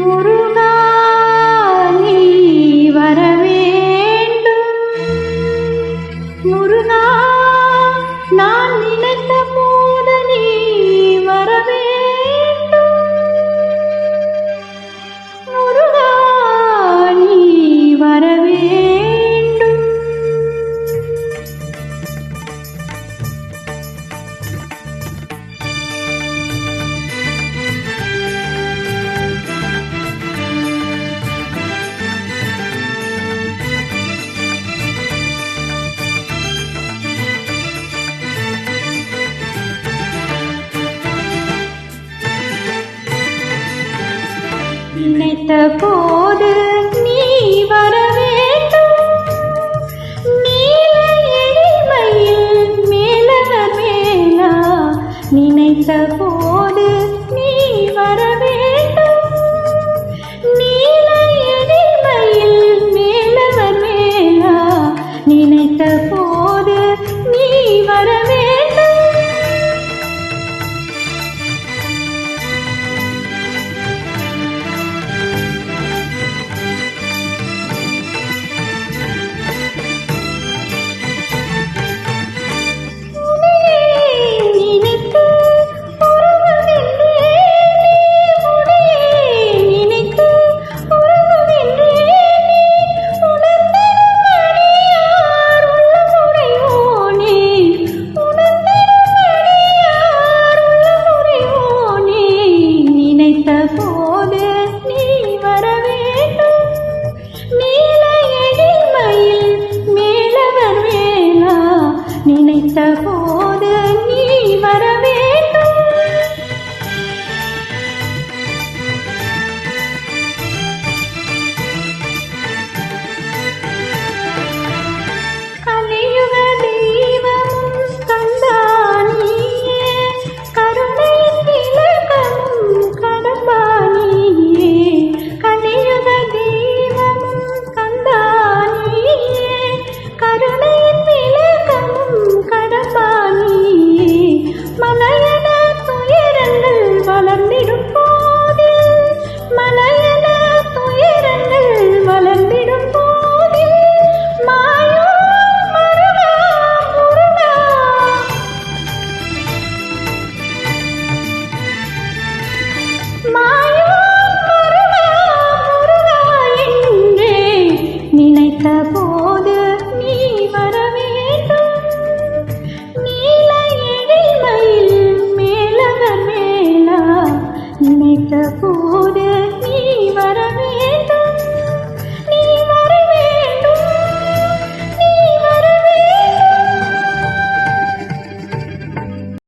முருகா நினைத்த போது நீ வர வேண்டும். நீல எளிமையில் மேலா நினைத்த நினைத்த போதே